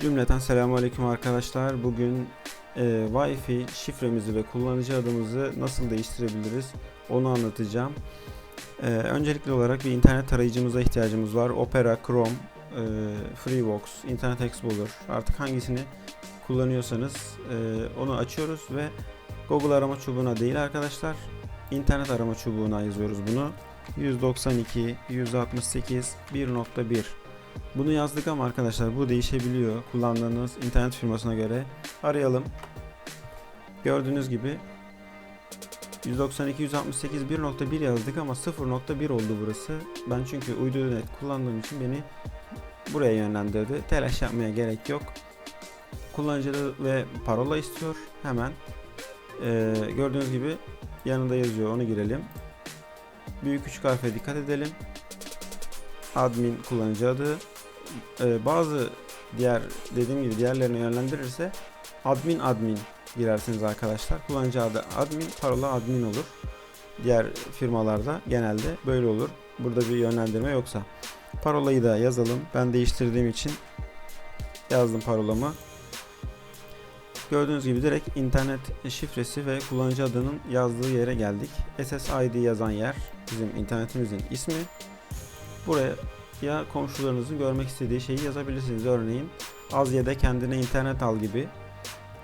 Cümleten selamünaleyküm arkadaşlar. Bugün e, Wi-Fi şifremizi ve kullanıcı adımızı nasıl değiştirebiliriz onu anlatacağım. E, öncelikli olarak bir internet tarayıcımıza ihtiyacımız var. Opera, Chrome, e, Freebox, Internet Explorer artık hangisini kullanıyorsanız e, onu açıyoruz ve Google arama çubuğuna değil arkadaşlar internet arama çubuğuna yazıyoruz bunu. 192 168 1.1 bunu yazdık ama arkadaşlar bu değişebiliyor kullandığınız internet firmasına göre. Arayalım. Gördüğünüz gibi 192 168 1.1 yazdık ama 0.1 oldu burası. Ben çünkü uydu net kullandığım için beni buraya yönlendirdi. Telaş yapmaya gerek yok. Kullanıcı ve parola istiyor. Hemen ee, gördüğünüz gibi yanında yazıyor. Onu girelim. Büyük küçük harfe dikkat edelim admin kullanıcı adı. Ee, bazı diğer dediğim gibi diğerlerine yönlendirirse admin admin girersiniz arkadaşlar. Kullanıcı adı admin parola admin olur. Diğer firmalarda genelde böyle olur. Burada bir yönlendirme yoksa. Parolayı da yazalım. Ben değiştirdiğim için yazdım parolamı. Gördüğünüz gibi direkt internet şifresi ve kullanıcı adının yazdığı yere geldik. SSID yazan yer bizim internetimizin ismi. Buraya ya komşularınızın görmek istediği şeyi yazabilirsiniz. Örneğin Azya'da kendine internet al gibi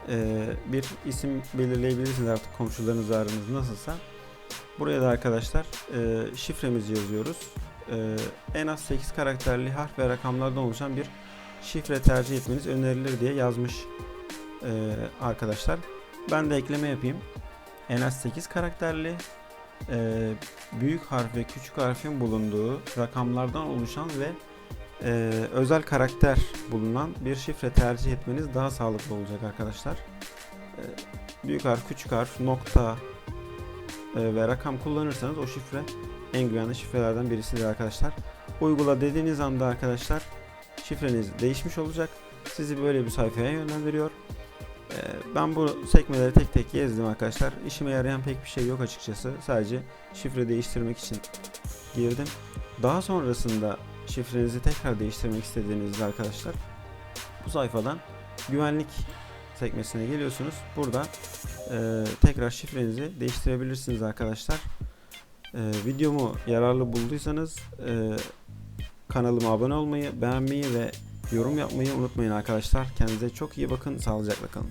e, bir isim belirleyebilirsiniz artık komşularınızla aranız nasılsa. Buraya da arkadaşlar e, şifremizi yazıyoruz. E, en az 8 karakterli harf ve rakamlardan oluşan bir şifre tercih etmeniz önerilir diye yazmış e, arkadaşlar. Ben de ekleme yapayım. En az 8 karakterli e, büyük harf ve küçük harfin bulunduğu rakamlardan oluşan ve e, özel karakter bulunan bir şifre tercih etmeniz daha sağlıklı olacak arkadaşlar. E, büyük harf, küçük harf, nokta e, ve rakam kullanırsanız o şifre en güvenli şifrelerden birisidir arkadaşlar. Uygula dediğiniz anda arkadaşlar şifreniz değişmiş olacak. Sizi böyle bir sayfaya yönlendiriyor. Ee, Ben bu sekmeleri tek tek gezdim arkadaşlar. İşime yarayan pek bir şey yok açıkçası. Sadece şifre değiştirmek için girdim. Daha sonrasında şifrenizi tekrar değiştirmek istediğinizde arkadaşlar bu sayfadan güvenlik sekmesine geliyorsunuz. Burada e, tekrar şifrenizi değiştirebilirsiniz arkadaşlar. E, videomu yararlı bulduysanız e, kanalıma abone olmayı, beğenmeyi ve yorum yapmayı unutmayın arkadaşlar. Kendinize çok iyi bakın. Sağlıcakla kalın.